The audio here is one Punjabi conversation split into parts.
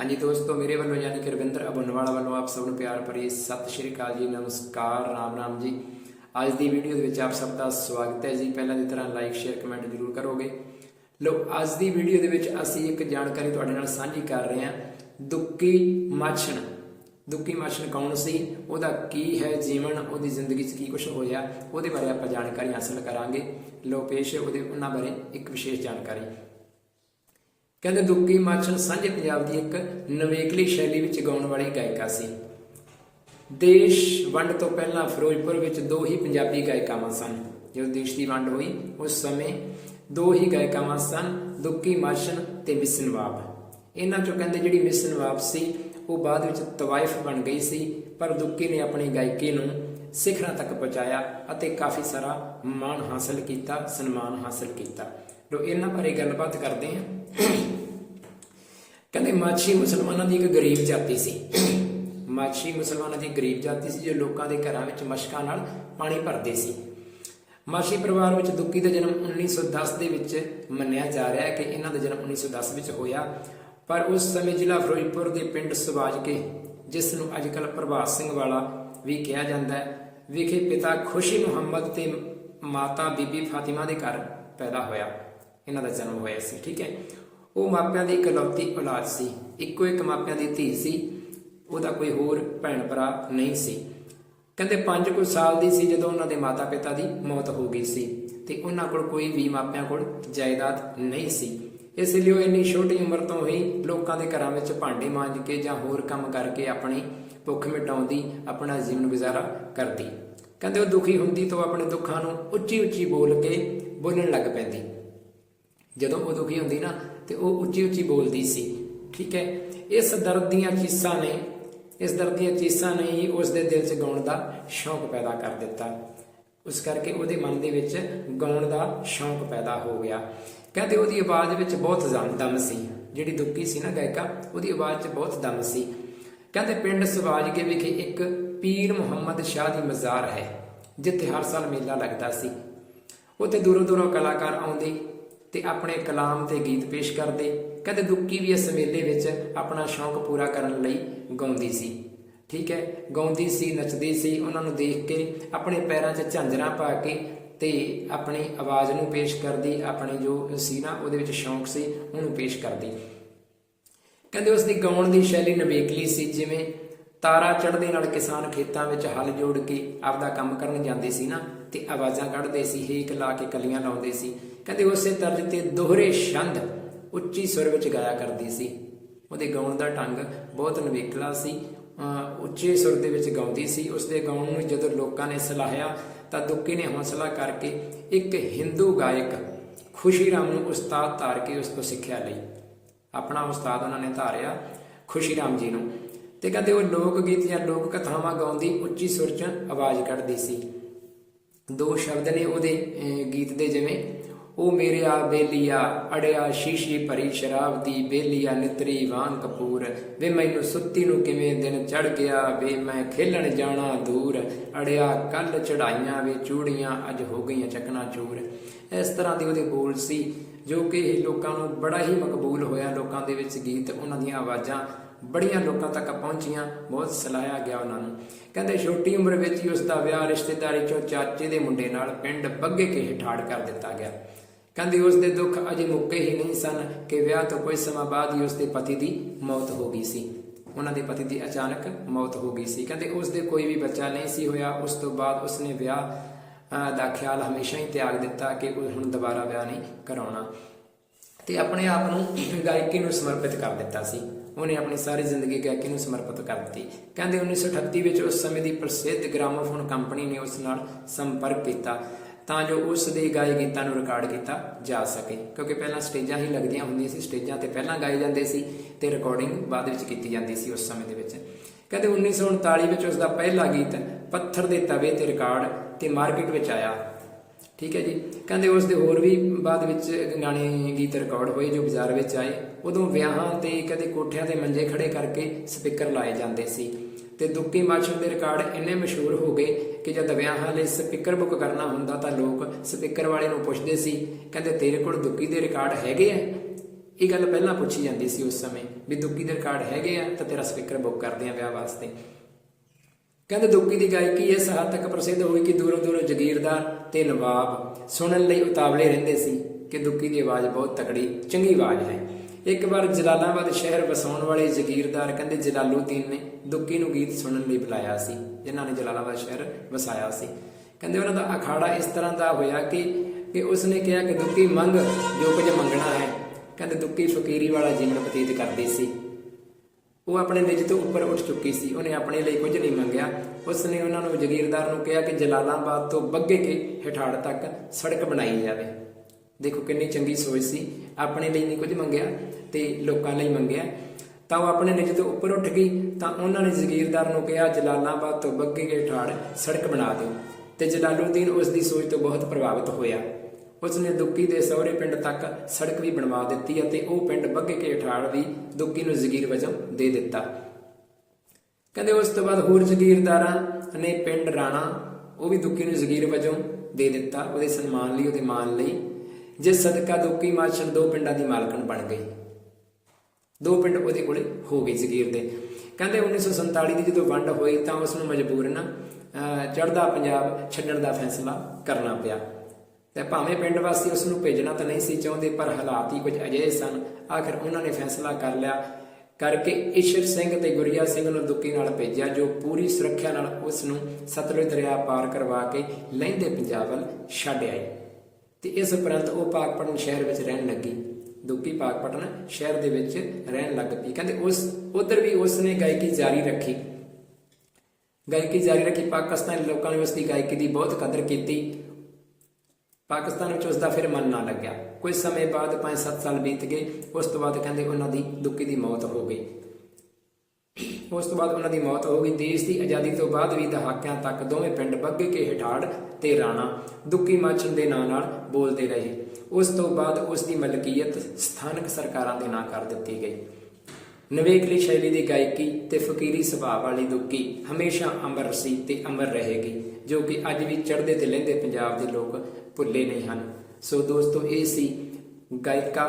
ਹਾਂਜੀ ਦੋਸਤੋ, ਮੇਰੇ ਵੱਲੋਂ ਯਾਨੀ ਕਿ ਰਵਿੰਦਰ ਅਬਨਵਾਲਾ ਵੱਲੋਂ ਆਪ ਸਭ ਨੂੰ ਪਿਆਰ ਭਰੀ ਸਤਿ ਸ਼੍ਰੀ ਅਕਾਲ ਜੀ, ਨਮਸਕਾਰ, ਰਾਮ ਰਾਮ ਜੀ। ਅੱਜ ਦੀ ਵੀਡੀਓ ਦੇ ਵਿੱਚ ਆਪ ਸਭ ਦਾ ਸਵਾਗਤ ਹੈ ਜੀ। ਪਹਿਲਾਂ ਦੀ ਤਰ੍ਹਾਂ ਲਾਈਕ ਸ਼ੇਅਰ ਕਮੈਂਟ ਜ਼ਰੂਰ ਕਰੋਗੇ। ਲੋ ਅੱਜ ਦੀ ਵੀਡੀਓ ਦੇ ਵਿੱਚ ਅਸੀਂ ਇੱਕ ਜਾਣਕਾਰੀ ਤੁਹਾਡੇ ਨਾਲ ਸਾਂਝੀ ਕਰ ਰਹੇ ਹਾਂ। ਦੁੱਕੀ ਮਾਛਣ। ਦੁੱਕੀ ਮਾਛਣ ਕੌਣ ਸੀ? ਉਹਦਾ ਕੀ ਹੈ ਜੀਵਨ? ਉਹਦੀ ਜ਼ਿੰਦਗੀ 'ਚ ਕੀ ਕੁਝ ਹੋਇਆ? ਉਹਦੇ ਬਾਰੇ ਆਪਾਂ ਜਾਣਕਾਰੀ ਹਾਸਲ ਕਰਾਂਗੇ। ਲੋ ਪੇਸ਼ ਉਹਦੇ ਉਹਨਾਂ ਬਾਰੇ ਇੱਕ ਵਿਸ਼ੇਸ਼ ਜਾਣਕਾਰੀ। ਕਹਿੰਦੇ ਦੁੱਗੀ ਮਾਛਣ ਸਾਂਝੇ ਪੰਜਾਬ ਦੀ ਇੱਕ ਨਵੇਕਲੀ ਸ਼ੈਲੀ ਵਿੱਚ ਗਾਉਣ ਵਾਲੀ ਗਾਇਕਾ ਸੀ। ਦੇਸ਼ ਵੰਡ ਤੋਂ ਪਹਿਲਾਂ ਫਿਰੋਜ਼ਪੁਰ ਵਿੱਚ ਦੋ ਹੀ ਪੰਜਾਬੀ ਗਾਇਕਾਵਾਂ ਸਨ। ਜਦੋਂ ਦੇਸ਼ ਦੀ ਵੰਡ ਹੋਈ, ਉਸ ਸਮੇਂ ਦੋ ਹੀ ਗਾਇਕਾਵਾਂ ਸਨ ਦੁੱਕੀ ਮਾਛਣ ਤੇ ਮਿਸ ਨਵਾਬ ਇਹਨਾਂ ਚੋਂ ਕਹਿੰਦੇ ਜਿਹੜੀ ਮਿਸ ਨਵਾਬ ਸੀ, ਉਹ ਬਾਅਦ ਵਿੱਚ ਤਵਾਇਫ ਬਣ ਗਈ ਸੀ, ਪਰ ਦੁੱਕੀ ਨੇ ਆਪਣੀ ਗਾਇਕੀ ਨੂੰ ਸਿਖਰਾਂ ਤੱਕ ਪਹੁੰਚਾਇਆ ਅਤੇ ਕਾਫੀ ਸਾਰਾ ਮਾਣ ਹਾਸਲ ਕੀਤਾ, ਸਨਮਾਨ ਹਾਸਲ ਕੀਤਾ। ਲੋ ਇਹਨਾਂ ਬਾਰੇ ਗੱਲਬਾਤ ਕਰਦੇ ਹਾਂ। ਕਹਿੰਦੇ ਮਾਛੀ ਮੁਸਲਮਾਨਾਂ ਦੀ ਇੱਕ ਗਰੀਬ ਜਾਤੀ ਸੀ। ਮਾਛੀ ਮੁਸਲਮਾਨਾਂ ਦੀ ਗਰੀਬ ਜਾਤੀ ਸੀ ਜੋ ਲੋਕਾਂ ਦੇ ਘਰਾਂ ਵਿੱਚ ਮਸ਼ਕਾਂ ਨਾਲ ਪਾਣੀ ਭਰਦੇ ਸੀ। ਮਾਛੀ ਪਰਿਵਾਰ ਵਿੱਚ ਦੁੱਕੀ ਦਾ ਜਨਮ 1910 ਦੇ ਵਿੱਚ ਮੰਨਿਆ ਜਾ ਰਿਹਾ ਹੈ ਕਿ ਇਹਨਾਂ ਦਾ ਜਨਮ 1910 ਵਿੱਚ ਹੋਇਆ। ਪਰ ਉਸ ਸਮੇਂ ਜ਼ਿਲ੍ਹਾ ਫਿਰੋਜ਼ਪੁਰ ਦੇ ਪਿੰਡ ਸਵਾਜ ਜਿਸ ਨੂੰ ਅੱਜਕੱਲ ਪ੍ਰਭਾਤ ਸਿੰਘ ਵਾਲਾ ਵੀ ਕਿਹਾ ਜਾਂਦਾ ਹੈ, ਵਿਖੇ ਪਿਤਾ ਖੁਸ਼ੀ ਮੁਹੰਮਦ ਤੇ ਮਾਤਾ ਬੀਬੀ ਫਾਤਿਮਾ ਦੇ ਘਰ ਪੈਦਾ ਹੋਇਆ। ਇਹਨਾਂ ਦਾ ਜਨਮ ਹੋਇਆ ਸੀ, ਠੀਕ ਹੈ? ਉਹ ਮਾਪਿਆਂ ਦੀ ਇਕਲੌਤੀ ਔਲਾਦ ਸੀ, ਇੱਕੋ ਇੱਕ ਮਾਪਿਆਂ ਦੀ ਧੀ ਸੀ, ਉਹਦਾ ਕੋਈ ਹੋਰ ਭੈਣ ਭਰਾ ਨਹੀਂ ਸੀ। ਕਹਿੰਦੇ 5 ਕੁ ਸਾਲ ਦੀ ਸੀ ਜਦੋਂ ਉਹਨਾਂ ਦੇ ਮਾਤਾ-ਪਿਤਾ ਦੀ ਮੌਤ ਹੋ ਗਈ ਸੀ ਤੇ ਉਹਨਾਂ ਕੋਲ ਕੋਈ ਵੀ ਮਾਪਿਆਂ ਕੋਲ ਜਾਇਦਾਦ ਨਹੀਂ ਸੀ। ਇਸ ਲਈ ਉਹ ਇੰਨੀ ਛੋਟੀ ਉਮਰ ਤੋਂ ਹੀ ਲੋਕਾਂ ਦੇ ਘਰਾਂ ਵਿੱਚ ਭਾਂਡੇ ਮਾਂਜ ਕੇ ਜਾਂ ਹੋਰ ਕੰਮ ਕਰਕੇ ਆਪਣੀ ਭੁੱਖ ਮਿਟਾਉਂਦੀ, ਆਪਣਾ ਜੀਵਨ ਗੁਜ਼ਾਰਾ ਕਰਦੀ। ਕਹਿੰਦੇ ਉਹ ਦੁਖੀ ਹੁੰਦੀ ਤਾਂ ਉਹ ਆਪਣੇ ਦੁੱਖਾਂ ਨੂੰ ਉੱਚੀ ਉੱਚੀ ਬੋਲ ਕੇ ਬੋਲਣ ਲੱਗ ਪੈਂਦੀ। ਜਦੋਂ ਉਹ ਦੁਖੀ ਹੁੰਦੀ ਨਾ, ਤੇ ਉਹ ਉੱਚੀ ਉੱਚੀ ਬੋਲਦੀ ਸੀ। ਠੀਕ ਹੈ? ਇਸ ਦਰਦ ਦੀਆਂ ਚੀਸਾਂ ਨੇ, ਇਸ ਦਰਦ ਦੀਆਂ ਚੀਸਾਂ ਨੇ ਹੀ ਉਸ ਦੇ ਦਿਲ 'ਚ ਗਾਉਣ ਦਾ ਸ਼ੌਂਕ ਪੈਦਾ ਕਰ ਦਿੱਤਾ। ਉਸ ਕਰਕੇ ਉਹਦੇ ਮਨ ਦੇ ਵਿੱਚ ਗਾਉਣ ਦਾ ਸ਼ੌਂਕ ਪੈਦਾ ਹੋ ਗਿਆ। ਕਹਿੰਦੇ ਉਹਦੀ ਆਵਾਜ਼ ਵਿੱਚ ਬਹੁਤ ਦਮ ਦਮ ਸੀ। ਜਿਹੜੀ ਦੁੱਕੀ ਸੀ ਨਾ ਗਾਇਕਾ, ਉਹਦੀ ਆਵਾਜ਼ 'ਚ ਬਹੁਤ ਦਮ ਸੀ। ਕਹਿੰਦੇ ਪਿੰਡ ਸਵਾਜਗੇ ਵਿਖੇ ਇੱਕ ਪੀਰ ਮੁਹੰਮਦ ਸ਼ਾਹ ਦੀ ਮਜ਼ਾਰ ਹੈ, ਜਿੱਥੇ ਹਰ ਸਾਲ ਮੇਲਾ ਲੱਗਦਾ ਸੀ। ਉੱਥੇ ਦੂਰੋਂ ਦੂਰੋਂ ਕਲਾਕਾਰ ਆਉਂਦੇ ਤੇ ਆਪਣੇ ਕਲਾਮ ਤੇ ਗੀਤ ਪੇਸ਼ ਕਰਦੇ ਕਹਿੰਦੇ ਦੁੱਕੀ ਵੀ ਇਸ ਮੇਲੇ ਵਿੱਚ ਆਪਣਾ ਸ਼ੌਂਕ ਪੂਰਾ ਕਰਨ ਲਈ ਗਾਉਂਦੀ ਸੀ। ਠੀਕ ਹੈ, ਗਾਉਂਦੀ ਸੀ, ਨੱਚਦੀ ਸੀ, ਉਹਨਾਂ ਨੂੰ ਦੇਖ ਕੇ ਆਪਣੇ ਪੈਰਾਂ 'ਚ ਝਾਂਜਰਾਂ ਪਾ ਕੇ ਤੇ ਆਪਣੀ ਆਵਾਜ਼ ਨੂੰ ਪੇਸ਼ ਕਰਦੀ, ਆਪਣੇ ਜੋ ਸੀ ਨਾ ਉਹਦੇ ਵਿੱਚ ਸ਼ੌਂਕ ਸੀ, ਉਹਨੂੰ ਪੇਸ਼ ਕਰਦੀ। ਕਹਿੰਦੇ ਉਸ ਦੀ ਗਾਉਣ ਦੀ ਸ਼ੈਲੀ ਨਵੇਕਲੀ ਸੀ, ਜਿਵੇਂ ਤਾਰਾ ਚੜ੍ਹਦੇ ਨਾਲ ਕਿਸਾਨ ਖੇਤਾਂ ਵਿੱਚ ਹਲ ਜੋੜ ਕੇ ਆਪਦਾ ਕੰਮ ਕਰਨ ਜਾਂਦੇ ਸੀ ਨਾ, ਤੇ ਆਵਾਜ਼ਾਂ ਕੱਢਦੇ ਸੀ, ਹੇਕ ਲਾ ਕੇ ਕਲੀਆਂ ਲਾਉਂਦੇ ਸੀ। ਕਹਿੰਦੇ ਉਸੇ ਤਰਜ ਤੇ ਦੋਹਰੇ ਛੰਦ ਉੱਚੀ ਸੁਰ ਵਿੱਚ ਗਾਇਆ ਕਰਦੀ ਸੀ। ਉਹਦੇ ਗਾਉਣ ਦਾ ਢੰਗ ਬਹੁਤ ਨਵੇਕਲਾ ਸੀ। ਉੱਚੇ ਸੁਰ ਦੇ ਵਿੱਚ ਗਾਉਂਦੀ ਸੀ। ਉਸਦੇ ਗਾਉਣ ਨੂੰ ਜਦੋਂ ਲੋਕਾਂ ਨੇ ਸਲਾਹਿਆ ਤਾਂ ਦੁੱਕੀ ਨੇ ਹੌਸਲਾ ਕਰਕੇ ਇੱਕ ਹਿੰਦੂ ਗਾਇਕ ਖੁਸ਼ੀ ਰਾਮ ਨੂੰ ਉਸਤਾਦ ਧਾਰ ਕੇ ਉਸ ਤੋਂ ਸਿੱਖਿਆ ਲਈ। ਆਪਣਾ ਉਸਤਾਦ ਉਹਨਾਂ ਨੇ ਧਾਰਿਆ ਖੁਸ਼ੀ ਰਾਮ ਜੀ ਨੂੰ। ਤੇ ਕਹਿੰਦੇ ਉਹ ਲੋਕ ਗੀਤ ਜਾਂ ਲੋਕ ਕਥਾਵਾਂ ਗਾਉਂਦੀ ਉੱਚੀ ਸੁਰ 'ਚ ਆਵਾਜ਼ ਕੱਢਦੀ ਸੀ। ਦੋ ਸ਼ਬਦ ਨੇ ਉਹਦੇ ਗੀਤ ਦੇ ਜਿਵੇਂ ਉਹ ਮੇਰਿਆ ਬੇਲੀਆ, ਅੜਿਆ ਸ਼ੀਸ਼ੀ ਭਰੀ ਸ਼ਰਾਬ ਦੀ ਬੇਲੀਆ ਨਿਤਰੀ ਵਾਨ ਕਪੂਰ। ਵੇ ਮੈਨੂੰ ਸੁੱਤੀ ਨੂੰ ਕਿਵੇਂ ਦਿਨ ਚੜ ਗਿਆ, ਵੇ ਮੈਂ ਖੇਲਣ ਜਾਣਾ ਦੂਰ। ਅੜਿਆ ਕੱਲ ਚੜਾਈਆਂ ਵੇ ਚੂੜੀਆਂ, ਅੱਜ ਹੋ ਗਈਆਂ ਚਕਨਾ ਚੂਰ। ਇਸ ਤਰ੍ਹਾਂ ਦੇ ਉਹਦੇ ਬੋਲ ਸੀ, ਜੋ ਕਿ ਲੋਕਾਂ ਨੂੰ ਬੜਾ ਹੀ ਮਕਬੂਲ ਹੋਇਆ। ਲੋਕਾਂ ਦੇ ਵਿੱਚ ਗੀਤ, ਉਹਨਾਂ ਦੀਆਂ ਆਵਾਜ਼ਾਂ ਬੜੀਆਂ ਲੋਕਾਂ ਤੱਕ ਪਹੁੰਚੀਆਂ, ਬਹੁਤ ਸਲਾਹਿਆ ਗਿਆ ਉਹਨਾਂ ਨੂੰ। ਕਹਿੰਦੇ ਛੋਟੀ ਉਮਰ ਵਿੱਚ ਹੀ ਉਸ ਦਾ ਵਿਆਹ ਰਿਸ਼ਤੇਦਾਰੀ ਚੋਂ ਚਾਚੇ ਦੇ ਮੁੰਡੇ ਨਾਲ ਪਿੰਡ ਬੱਗੇ ਕੇ ਠਾੜ ਕਰ ਦਿੱਤਾ ਗਿਆ। ਕਹਿੰਦੇ ਉਸ ਦੇ ਦੁੱਖ ਅਜੇ ਮੁੱਕੇ ਹੀ ਨਹੀਂ ਸਨ ਕਿ ਵਿਆਹ ਤੋਂ ਕੁਝ ਸਮਾਂ ਬਾਅਦ ਹੀ ਉਸ ਦੇ ਪਤੀ ਦੀ ਮੌਤ ਹੋ ਗਈ ਸੀ। ਉਹਨਾਂ ਦੇ ਪਤੀ ਦੀ ਅਚਾਨਕ ਮੌਤ ਹੋ ਗਈ ਸੀ। ਕਹਿੰਦੇ ਉਸ ਦੇ ਕੋਈ ਵੀ ਬੱਚਾ ਨਹੀਂ ਸੀ ਹੋਇਆ, ਉਸ ਤੋਂ ਬਾਅਦ ਉਸਨੇ ਵਿਆਹ ਦਾ ਖਿਆਲ ਹਮੇਸ਼ਾ ਹੀ ਤਿਆਗ ਦਿੱਤਾ ਕਿ ਉਹ ਹੁਣ ਦੁਬਾਰਾ ਵਿਆਹ ਨਹੀਂ ਕਰਾਉਣਾ। ਤੇ ਆਪਣੇ ਆਪ ਨੂੰ ਗਾਇਕੀ ਨੂੰ ਸਮਰਪਿਤ ਕਰ ਦਿੱਤਾ ਸੀ। ਉਹਨੇ ਆਪਣੀ ਸਾਰੀ ਜ਼ਿੰਦਗੀ ਗਾਇਕੀ ਨੂੰ ਸਮਰਪਿਤ ਕਰ ਦਿੱਤੀ। ਕਹਿੰਦੇ 1938 ਵਿੱਚ ਉਸ ਸਮੇਂ ਦੀ ਪ੍ਰਸਿੱਧ ਗ੍ਰਾਮੋਫੋਨ ਕੰਪਨੀ ਨੇ ਉਸ ਨਾਲ ਸੰਪਰਕ ਕੀਤਾ। ਤਾਂ ਜੋ ਉਸ ਦੇ ਗਾਏ ਗੀਤਾਂ ਨੂੰ ਰਿਕਾਰਡ ਕੀਤਾ ਜਾ ਸਕੇ। ਕਿਉਂਕਿ ਪਹਿਲਾਂ ਸਟੇਜਾਂ ਹੀ ਲੱਗਦੀਆਂ ਹੁੰਦੀਆਂ ਸੀ, ਸਟੇਜਾਂ ਤੇ ਪਹਿਲਾਂ ਗਾਏ ਜਾਂਦੇ ਸੀ ਤੇ ਰਿਕਾਰਡਿੰਗ ਬਾਅਦ ਵਿੱਚ ਕੀਤੀ ਜਾਂਦੀ ਸੀ ਉਸ ਸਮੇਂ ਦੇ ਵਿੱਚ। ਕਹਿੰਦੇ 1939 ਵਿੱਚ ਉਸ ਦਾ ਪਹਿਲਾ ਗੀਤ ਪੱਥਰ ਦੇ ਤਵੇ ਤੇ ਰਿਕਾਰਡ ਤੇ ਮਾਰਕੀਟ ਵਿੱਚ ਆਇਆ। ਠੀਕ ਹੈ ਜੀ? ਕਹਿੰਦੇ ਉਸ ਦੇ ਹੋਰ ਵੀ ਬਾਅਦ ਵਿੱਚ ਗਾਣੇ ਗੀਤ ਰਿਕਾਰਡ ਹੋਏ ਜੋ ਬਾਜ਼ਾਰ ਵਿੱਚ ਆਏ। ਉਦੋਂ ਵਿਆਹਾਂ ਤੇ ਕਦੇ ਕੋਠਿਆਂ ਤੇ ਮੰਜੇ ਖੜੇ ਕਰਕੇ ਸਪੀਕਰ ਲਾਏ ਜਾਂਦੇ ਸੀ। ਤੇ ਦੁੱਕੀ ਮਾਛਰ ਦੇ ਰਿਕਾਰਡ ਇੰਨੇ ਮਸ਼ਹੂਰ ਹੋ ਗਏ ਕਿ ਜਦ ਵਿਆਹਾਂ ਲਈ ਸਪੀਕਰ ਬੁੱਕ ਕਰਨਾ ਹੁੰਦਾ ਤਾਂ ਲੋਕ ਸਪੀਕਰ ਵਾਲੇ ਨੂੰ ਪੁੱਛਦੇ ਸੀ, ਕਹਿੰਦੇ, ਤੇਰੇ ਕੋਲ ਦੁੱਕੀ ਦੇ ਰਿਕਾਰਡ ਹੈਗੇ ਆ? ਇਹ ਗੱਲ ਪਹਿਲਾਂ ਪੁੱਛੀ ਜਾਂਦੀ ਸੀ ਉਸ ਸਮੇਂ ਵੀ ਦੁੱਕੀ ਦੇ ਰਿਕਾਰਡ ਹੈਗੇ ਆ ਤਾਂ ਤੇਰਾ ਸਪੀਕਰ ਬੁੱਕ ਕਰਦੇ ਆ ਵਿਆਹ ਵਾਸਤੇ। ਕਹਿੰਦੇ ਦੁੱਕੀ ਦੀ ਗਾਇਕੀ ਇਸ ਹੱਦ ਤੱਕ ਪ੍ਰਸਿੱਧ ਹੋਈ ਕਿ ਦੂਰੋਂ ਦੂਰੋਂ ਜ਼ਗੀਰਦਾਰ ਤੇ ਨਵਾਬ ਸੁਣਨ ਲਈ ਉਤਾਵਲੇ ਰਹਿੰਦੇ ਸੀ ਕਿ ਦੁੱਕੀ ਦੀ ਆਵਾਜ਼ ਬਹੁਤ ਤਕੜੀ, ਚੰਗੀ ਆਵਾਜ਼ ਹੈ। ਇੱਕ ਵਾਰ ਜਲਾਲਾਬਾਦ ਸ਼ਹਿਰ ਵਸਾਉਣ ਵਾਲੇ ਜ਼ਗੀਰਦਾਰ ਕਹਿੰਦੇ, ਜਲਾਲੂਦੀਨ ਨੇ ਦੁੱਕੀ ਨੂੰ ਗੀਤ ਸੁਣਨ ਲਈ ਬੁਲਾਇਆ ਸੀ, ਜਿਨ੍ਹਾਂ ਨੇ ਜਲਾਲਾਬਾਦ ਸ਼ਹਿਰ ਵਸਾਇਆ ਸੀ। ਕਹਿੰਦੇ ਉਹਨਾਂ ਦਾ ਅਖਾੜਾ ਇਸ ਤਰ੍ਹਾਂ ਦਾ ਹੋਇਆ ਕਿ ਕਿ ਉਸਨੇ ਕਿਹਾ ਕਿ ਦੁੱਕੀ ਮੰਗ ਜੋ ਕੁਝ ਮੰਗਣਾ ਹੈ, ਕਹਿੰਦੇ ਦੁੱਕੀ ਫਕੀਰੀ ਵਾਲਾ ਜੀਵਨ ਬਤੀਤ ਕਰਦੀ ਸੀ। ਉਹ ਆਪਣੇ ਨਿੱਜ ਤੋਂ ਉੱਪਰ ਉੱਠ ਚੁੱਕੀ ਸੀ, ਉਹਨੇ ਆਪਣੇ ਲਈ ਕੁਝ ਨਹੀਂ ਮੰਗਿਆ। ਉਸਨੇ ਉਹਨਾਂ ਨੂੰ ਜਗੀਰਦਾਰ ਨੂੰ ਕਿਹਾ ਕਿ ਜਲਾਲਾਬਾਦ ਤੋਂ ਬੱਗੇ ਕੇ ਹਿਠਾੜ ਤੱਕ ਸੜਕ ਬਣਾਈ ਜਾਵੇ। ਦੇਖੋ ਕਿੰਨੀ ਚੰਗੀ ਸੋਚ ਸੀ, ਆਪਣੇ ਲਈ ਨਹੀਂ ਕੁਝ ਮੰਗਿਆ ਤੇ ਲੋਕਾਂ ਲਈ ਮੰਗਿਆ। ਤਾਂ ਉਹ ਆਪਣੇ ਨਿੱਜ ਤੋਂ ਉੱਪਰ ਉੱਠ ਗਈ ਤਾਂ ਉਹਨਾਂ ਨੇ ਜਗੀਰਦਾਰ ਨੂੰ ਕਿਹਾ, ਜਲਾਲਾਬਾਦ ਤੋਂ ਬੱਗੇ ਕੇ ਹਿਠਾੜ ਸੜਕ ਬਣਾ ਦਿਓ। ਤੇ ਜਲਾਲੂਦੀਨ ਉਸ ਦੀ ਸੋਚ ਤੋਂ ਬਹੁਤ ਪ੍ਰਭਾਵਿਤ ਹੋਇਆ। ਉਸਨੇ ਦੁੱਕੀ ਦੇ ਸਹੁਰੇ ਪਿੰਡ ਤੱਕ ਸੜਕ ਵੀ ਬਣਵਾ ਦਿੱਤੀ ਅਤੇ ਉਹ ਪਿੰਡ ਬੱਗੇ ਕੇ ਠਾੜ ਵੀ ਦੁੱਕੀ ਨੂੰ ਜ਼ਗੀਰ ਵਜੋਂ ਦੇ ਦਿੱਤਾ। ਕਹਿੰਦੇ ਉਸ ਤੋਂ ਬਾਅਦ ਹੋਰ ਜ਼ਗੀਰਦਾਰਾਂ ਨੇ ਪਿੰਡ ਰਾਣਾ ਉਹ ਵੀ ਦੁੱਕੀ ਨੂੰ ਜ਼ਗੀਰ ਵਜੋਂ ਦੇ ਦਿੱਤਾ, ਉਹਦੇ ਸਨਮਾਨ ਲਈ, ਉਹਦੇ ਮਾਨ ਲਈ। ਜਿਸ ਸਦਕਾ ਦੁੱਕੀ ਮਾਛਣ ਦੋ ਪਿੰਡਾਂ ਦੀ ਮਾਲਕਣ ਬਣ ਗਈ। ਦੋ ਪਿੰਡ ਉਹਦੇ ਕੋਲੇ ਹੋ ਗਏ ਜ਼ਗੀਰ ਦੇ। ਕਹਿੰਦੇ 1947 ਦੀ ਜਦੋਂ ਵੰਡ ਹੋਈ ਤਾਂ ਉਸ ਨੂੰ ਮਜਬੂਰਨ ਚੜਦਾ ਪੰਜਾਬ ਛੱਡਣ ਦਾ ਫੈਸਲਾ ਕਰਨਾ ਪਿਆ। ਤੇ ਭਾਵੇਂ ਪਿੰਡ ਵਾਸੀ ਉਸ ਨੂੰ ਭੇਜਣਾ ਤਾਂ ਨਹੀਂ ਸੀ ਚਾਹੁੰਦੇ, ਪਰ ਹਾਲਾਤ ਹੀ ਕੁਝ ਅਜਿਹੇ ਸਨ। ਆਖਰ ਉਹਨਾਂ ਨੇ ਫੈਸਲਾ ਕਰ ਲਿਆ ਕਰਕੇ ਈਸ਼ਰ ਸਿੰਘ ਤੇ ਗੁਰਿਆ ਸਿੰਘ ਨੂੰ ਦੁੱਕੀ ਨਾਲ ਭੇਜਿਆ, ਜੋ ਪੂਰੀ ਸੁਰੱਖਿਆ ਨਾਲ ਉਸ ਨੂੰ ਸਤਲੁਜ ਦਰਿਆ ਪਾਰ ਕਰਵਾ ਕੇ ਲਹਿੰਦੇ ਪੰਜਾਬ ਵੱਲ ਛੱਡ ਆਏ ਤੇ ਇਸ ਉਪਰੰਤ ਉਹ ਪਾਕਪਟਨ ਸ਼ਹਿਰ ਵਿੱਚ ਰਹਿਣ ਲੱਗੀ। ਦੁੱਕੀ ਪਾਕਪਟਨ ਸ਼ਹਿਰ ਦੇ ਵਿੱਚ ਰਹਿਣ ਲੱਗ ਪਈ। ਕਹਿੰਦੇ ਉਸ, ਉਧਰ ਵੀ ਉਸ ਨੇ ਗਾਇਕੀ ਜਾਰੀ ਰੱਖੀ। ਗਾਇਕੀ ਜਾਰੀ ਰੱਖੀ। ਪਾਕਿਸਤਾਨੀ ਲੋਕਾਂ ਨੇ ਉਸ ਦੀ ਗਾਇਕੀ ਦੀ ਬਹੁਤ ਕਦਰ ਕੀਤੀ। ਪਾਕਿਸਤਾਨ ਵਿੱਚ ਉਸ ਦਾ ਫਿਰ ਮਨ ਨਾ ਲੱਗਿਆ। ਕੁਝ ਸਮੇਂ ਬਾਅਦ 5-7 ਸਾਲ ਬੀਤ ਗਏ। ਉਸ ਤੋਂ ਬਾਅਦ ਕਹਿੰਦੇ ਉਹਨਾਂ ਦੀ ਦੁੱਕੀ ਦੀ ਮੌਤ ਹੋ ਗਈ। ਉਸ ਤੋਂ ਬਾਅਦ ਉਹਨਾਂ ਦੀ ਮੌਤ ਹੋ ਗਈ। ਦੇਸ਼ ਦੀ ਆਜ਼ਾਦੀ ਤੋਂ ਬਾਅਦ ਵੀ ਦਹਾਕਿਆਂ ਤੱਕ ਦੋਵੇਂ ਪਿੰਡ ਬੱਗੇ ਕੇ ਹਿਠਾੜ ਤੇ ਰਾਣਾ ਦੁੱਕੀ ਮਾਛਨ ਦੇ ਨਾਂ ਨਾਲ ਬੋਲਦੇ ਰਹੇ। ਉਸ ਤੋਂ ਬਾਅਦ ਉਸ ਦੀ ਮਲਕੀਅਤ ਸਥਾਨਕ ਸਰਕਾਰਾਂ ਦੇ ਨਾਂ ਕਰ ਦਿੱਤੀ ਗਈ। ਨਵੇਕਲੀ ਸ਼ੈਲੀ ਦੀ ਗਾਇਕੀ ਤੇ ਫਕੀਰੀ ਸੁਭਾਅ ਵਾਲੀ ਦੁੱਕੀ ਹਮੇਸ਼ਾ ਅਮਰ ਸੀ ਤੇ ਅਮਰ ਰਹੇਗੀ, ਜੋ ਕਿ ਅੱਜ ਵੀ ਚੜ੍ਹਦੇ ਤੇ ਲਹਿੰਦੇ ਪੰਜਾਬ ਦੇ ਲੋਕ ਭੁੱਲੇ ਨਹੀਂ ਹਨ। ਸੋ ਦੋਸਤੋ, ਇਹ ਸੀ ਗਾਇਕਾ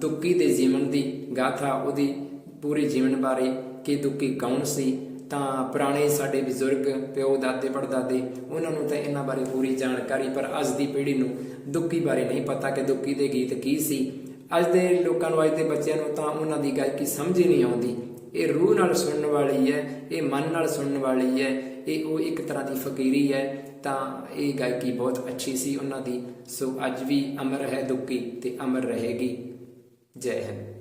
ਦੁੱਕੀ ਦੇ ਜੀਵਨ ਦੀ ਗਾਥਾ। ਉਹਦੀ ਪੂਰੇ ਜੀਵਨ ਬਾਰੇ ਕਿ ਦੁੱਕੀ ਕੌਣ ਸੀ ਤਾਂ ਪੁਰਾਣੇ ਸਾਡੇ ਬਜ਼ੁਰਗ, ਪਿਓ, ਦਾਦੇ, ਪੜਦਾਦੇ, ਉਹਨਾਂ ਨੂੰ ਤਾਂ ਇਹਨਾਂ ਬਾਰੇ ਪੂਰੀ ਜਾਣਕਾਰੀ, ਪਰ ਅੱਜ ਦੀ ਪੀੜ੍ਹੀ ਨੂੰ ਦੁੱਕੀ ਬਾਰੇ ਨਹੀਂ ਪਤਾ ਕਿ ਦੁੱਕੀ ਦੇ ਗੀਤ ਕੀ ਸੀ। ਅੱਜ ਦੇ ਲੋਕਾਂ ਨੂੰ, ਅੱਜ ਦੇ ਬੱਚਿਆਂ ਨੂੰ ਤਾਂ ਉਹਨਾਂ ਦੀ ਗਾਇਕੀ ਸਮਝ ਹੀ ਨਹੀਂ ਆਉਂਦੀ। ਇਹ ਰੂਹ ਨਾਲ ਸੁਣਨ ਵਾਲੀ ਹੈ, ਇਹ ਮਨ ਨਾਲ ਸੁਣਨ ਵਾਲੀ ਹੈ, ਇਹ ਉਹ ਇੱਕ ਤਰ੍ਹਾਂ ਦੀ ਫਕੀਰੀ ਹੈ, ਤਾਂ ਇਹ ਗਾਇਕੀ ਬਹੁਤ ਅੱਛੀ ਸੀ ਉਹਨਾਂ ਦੀ। ਸੋ ਅੱਜ ਵੀ ਅਮਰ ਹੈ ਦੁੱਕੀ ਤੇ ਅਮਰ ਰਹੇਗੀ। ਜੈ ਹਿੰਦ।